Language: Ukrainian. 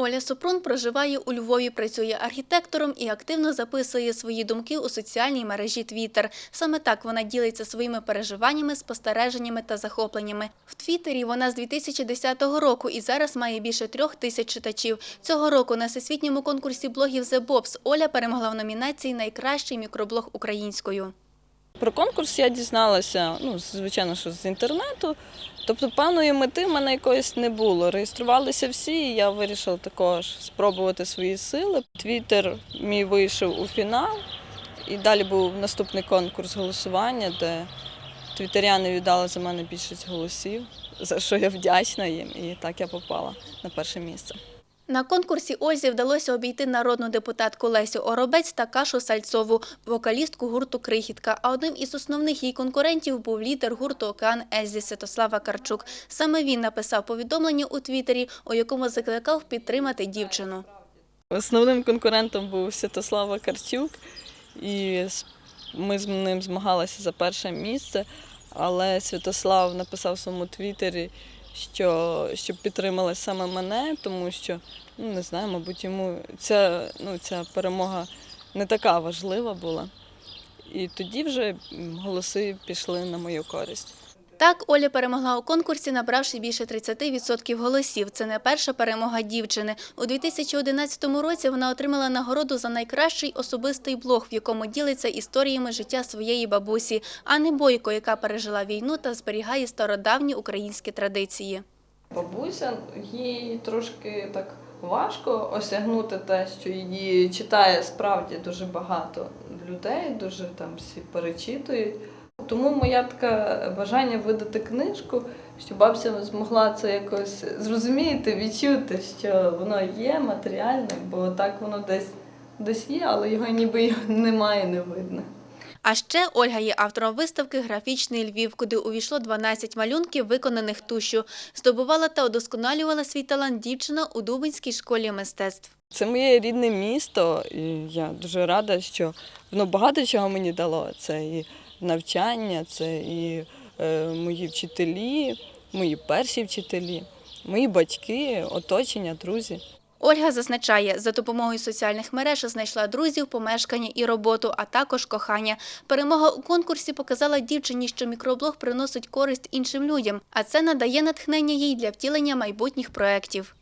Оля Супрун проживає у Львові, працює архітектором і активно записує свої думки у соціальній мережі Твіттер. Саме так вона ділиться своїми переживаннями, спостереженнями та захопленнями. В Твіттері вона з 2010 року і зараз має більше трьох тисяч читачів. Цього року на всесвітньому конкурсі блогів The Bobs Оля перемогла в номінації Найкращий мікроблог українською. Про конкурс я дізналася, ну, звичайно, що з інтернету. Тобто певної мети в мене якоїсь не було. Реєструвалися всі, і я вирішила також спробувати свої сили. Твіттер мій вийшов у фінал, і далі був наступний конкурс голосування, де твіттеряни віддали за мене більшість голосів, за що я вдячна їм. І так я попала на перше місце. На конкурсі Ользі вдалося обійти народну депутатку Лесю Оробець та Кашу Сальцову, вокалістку гурту Крихітка. А одним із основних її конкурентів був лідер гурту Океан Ельзі Святослава Карчук. Саме він написав повідомлення у Твіттері, у якому закликав підтримати дівчину. Основним конкурентом був Святослава Карчук, і ми з ним змагалися за перше місце. Але Святослав написав своєму твіттері, що щоб підтримали саме мене, тому що ну не знаю, мабуть, йому ця, ну, ця перемога не така важлива була. І тоді вже голоси пішли на мою користь. Так, Оля перемогла у конкурсі, набравши більше 30% голосів. Це не перша перемога дівчини. У 2011 році вона отримала нагороду за найкращий особистий блог, в якому ділиться історіями життя своєї бабусі, Анни Бойко, яка пережила війну та зберігає стародавні українські традиції. Бабуся, їй трошки так важко осягнути те, що її читає справді дуже багато людей, дуже там всі перечитують. Тому моє таке бажання видати книжку, щоб бабця змогла це якось зрозуміти, відчути, що воно є матеріальне, бо так воно десь, десь є, але його ніби немає, не видно. А ще Ольга є автором виставки Графічний Львів, куди увійшло 12 малюнків, виконаних тушю. Здобувала та удосконалювала свій талант дівчина у Дубинській школі мистецтв. Це моє рідне місто, і я дуже рада, що воно багато чого мені дало. Це і навчання, це і е, мої вчителі, мої перші вчителі, мої батьки, оточення, друзі. Ольга зазначає, за допомогою соціальних мереж знайшла друзів, помешкання і роботу, а також кохання. Перемога у конкурсі показала дівчині, що мікроблог приносить користь іншим людям, а це надає натхнення їй для втілення майбутніх проєктів.